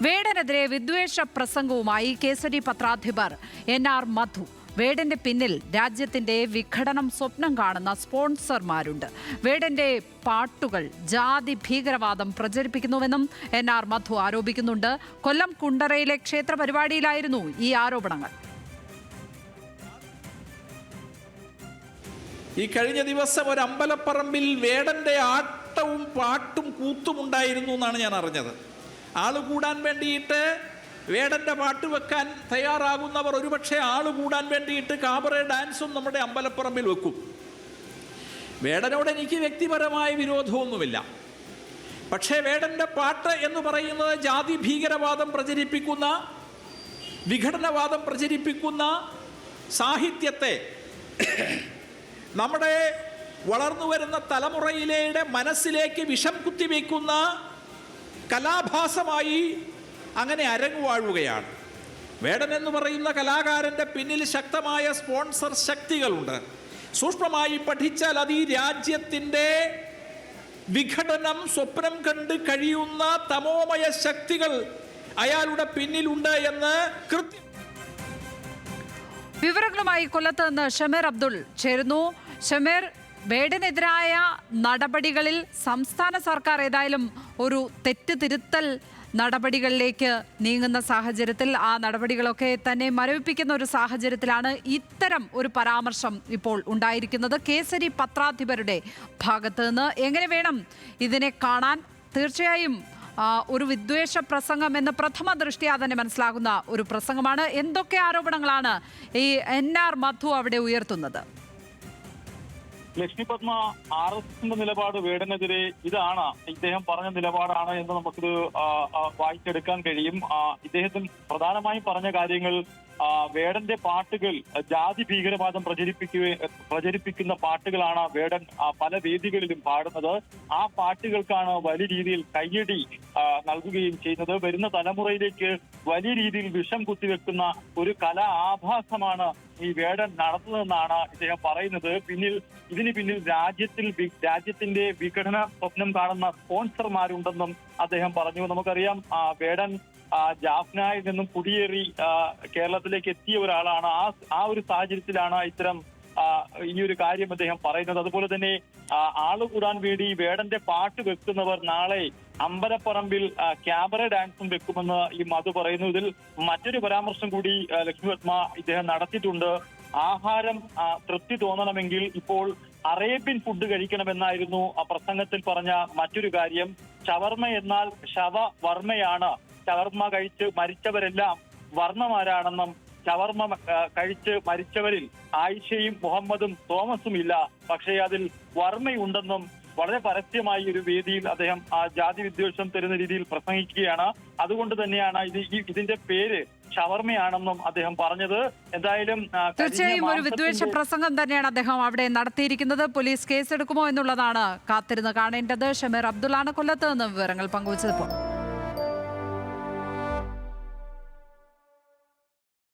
വേടനെതിരെ വിദ്വേഷ പ്രസംഗവുമായി കേസരി പത്രാധിപർ എൻ ആർ മധു. വേടന്റെ പിന്നിൽ രാജ്യത്തിന്റെ വിഘടനം സ്വപ്നം കാണുന്ന സ്പോൺസർമാരുണ്ട്. വേടന്റെ പാട്ടുകൾ ജാതി ഭീകരവാദം പ്രചരിപ്പിക്കുന്നുവെന്നും എൻ ആർ മധു ആരോപിക്കുന്നുണ്ട്. കൊല്ലം കുണ്ടറയിലെ ക്ഷേത്ര പരിപാടിയിലായിരുന്നു ഈ ആരോപണങ്ങൾ. ഈ കഴിഞ്ഞ ദിവസം ഒരു അമ്പലപ്പറമ്പിൽ വേടന്റെ ആട്ടവും പാട്ടും കൂത്തും ഉണ്ടായിരുന്നു എന്നാണ് ഞാൻ അറിഞ്ഞത്. ആൾ കൂടാൻ വേണ്ടിയിട്ട് വേടന്റെ പാട്ട് വെക്കാൻ തയ്യാറാകുന്നവർ ഒരുപക്ഷെ ആൾ കൂടാൻ വേണ്ടിയിട്ട് കാബറെ ഡാൻസും നമ്മുടെ അമ്പലപ്പുറമ്പിൽ വെക്കും. വേടനോട് എനിക്ക് വ്യക്തിപരമായ വിരോധമൊന്നുമില്ല. പക്ഷേ വേടന്റെ പാട്ട് എന്ന് പറയുന്നത് ജാതി ഭീകരവാദം പ്രചരിപ്പിക്കുന്ന വിഘടനവാദം പ്രചരിപ്പിക്കുന്ന സാഹിത്യത്തെ നമ്മുടെ വളർന്നു വരുന്ന തലമുറയിലെ മനസ്സിലേക്ക് വിഷം കുത്തിവെക്കുന്ന കലാഭാസമായി അങ്ങനെ അരങ്ങുവാഴുകയാണ് വേടൻ എന്ന് പറയുന്ന കലാകാരന്റെ പിന്നിൽ ശക്തമായ സ്പോൺസർ ശക്തികളുണ്ട്. സൂക്ഷ്മമായി പഠിച്ചാൽ അത് ഈ രാജ്യത്തിന്റെ വിഘടനം സ്വപ്നം കണ്ട് കഴിയുന്ന തമോമയ ശക്തികൾ അയാളുടെ പിന്നിലുണ്ട് എന്ന് കൃത്യം വിവരങ്ങളുമായി കൊല്ലത്ത് നിന്ന് ഷമീർ അബ്ദുൾ ചേരുന്നു. ഷമീർ വേടനെതിരായ നടപടികളിൽ സംസ്ഥാന സർക്കാർ ഏതായാലും ഒരു തെറ്റ് തിരുത്തൽ നടപടികളിലേക്ക് നീങ്ങുന്ന സാഹചര്യത്തിൽ ആ നടപടികളൊക്കെ തന്നെ മരവിപ്പിക്കുന്ന ഒരു സാഹചര്യത്തിലാണ് ഇത്തരം ഒരു പരാമർശം ഇപ്പോൾ ഉണ്ടായിരിക്കുന്നത്. കേസരി പത്രാധിപരുടെ ഭാഗത്ത് നിന്ന് എങ്ങനെ വേണം ഇതിനെ കാണാൻ? തീർച്ചയായും ഒരു വിദ്വേഷ പ്രസംഗം എന്ന് പ്രഥമ ദൃഷ്ടിയാ തന്നെ മനസ്സിലാകുന്ന ഒരു പ്രസംഗമാണ്. എന്തൊക്കെ ആരോപണങ്ങളാണ് ഈ എൻ ആർ മധു അവിടെ ഉയർത്തുന്നത്? ലക്ഷ്മി പത്മ ആർ എസ് എസിന്റെ നിലപാട് വേടിനെതിരെ ഇതാണ്. ഇദ്ദേഹം പറഞ്ഞ നിലപാടാണ് എന്ന് നമുക്കിത് വായിച്ചെടുക്കാൻ കഴിയും. ഇദ്ദേഹത്തിൽ പ്രധാനമായും പറഞ്ഞ കാര്യങ്ങൾ വേടന്റെ പാട്ടുകൾ ജാതി ഭീകരവാദം പ്രചരിപ്പിക്കുക പ്രചരിപ്പിക്കുന്ന പാട്ടുകളാണ് വേടൻ പല വേദികളിലും പാടുന്നത്. ആ പാട്ടുകൾക്കാണ് വലിയ രീതിയിൽ കയ്യടി നൽകുകയും ചെയ്യുന്നത്. വരുന്ന തലമുറയിലേക്ക് വലിയ രീതിയിൽ വിഷം കുത്തിവെക്കുന്ന ഒരു കലാ ആഭാസമാണ് ഈ വേടൻ നടത്തുന്നതെന്നാണ് ഇദ്ദേഹം പറയുന്നത്. പിന്നിൽ ഇതിന് പിന്നിൽ രാജ്യത്തിൽ രാജ്യത്തിന്റെ വിഘടന സ്വപ്നം കാണുന്ന സ്പോൺസർമാരുണ്ടെന്നും അദ്ദേഹം പറഞ്ഞു. നമുക്കറിയാം വേടൻ ജാഫ്നായിൽ നിന്നും കുടിയേറി ആ, കേരളത്തിലേക്ക് എത്തിയ ഒരാളാണ്. ആ ആ ഒരു സാഹചര്യത്തിലാണ് ഇത്തരം ഈ ഒരു കാര്യം അദ്ദേഹം പറയുന്നത്. അതുപോലെ തന്നെ ആൾ കൂടാൻ വേണ്ടി വേടന്റെ പാട്ട് വെക്കുന്നവർ നാളെ അമ്പലപ്പറമ്പിൽ ക്യാമറ ഡാൻസും വെക്കുമെന്ന് ഈ മധു പറയുന്നു. ഇതിൽ മറ്റൊരു പരാമർശം കൂടി ആ, ലക്ഷ്മി പത്മ ഇദ്ദേഹം നടത്തിയിട്ടുണ്ട്. ആഹാരം തൃപ്തി തോന്നണമെങ്കിൽ ഇപ്പോൾ അറേബ്യൻ ഫുഡ് കഴിക്കണമെന്നായിരുന്നു ആ പ്രസംഗത്തിൽ പറഞ്ഞ മറ്റൊരു കാര്യം. ഷവർമ എന്നാൽ ശവവർമ്മയാണ് ഷവർമ കഴിച്ച് മരിച്ചവരെല്ലാം വർണമാരാണെന്നും ചവർമ്മ കഴിച്ച് മരിച്ചവരിൽ ആയിഷയും മുഹമ്മദും തോമസും ഇല്ല. പക്ഷേ അതിൽ വർമ്മയുണ്ടെന്നും വളരെ പരസ്യമായി ഒരു വേദിയിൽ അദ്ദേഹം ആ ജാതി വിദ്വേഷം തരുന്ന രീതിയിൽ പ്രസംഗിക്കുകയാണ്. അതുകൊണ്ട് തന്നെയാണ് ഇത് ഇതിന്റെ പേര് ഷവർമയാണെന്നും അദ്ദേഹം പറഞ്ഞത്. എന്തായാലും തീർച്ചയായും ഒരു വിദ്വേഷ പ്രസംഗം തന്നെയാണ് അദ്ദേഹം അവിടെ നടത്തിയിരിക്കുന്നത്. പോലീസ് കേസെടുക്കുമോ എന്നുള്ളതാണ് കാത്തിരുന്ന് കാണേണ്ടത്. ഷമീർ അബ്ദുള്ളാണ് കൊല്ലത്ത് നിന്ന് വിവരങ്ങൾ പങ്കുവച്ചത്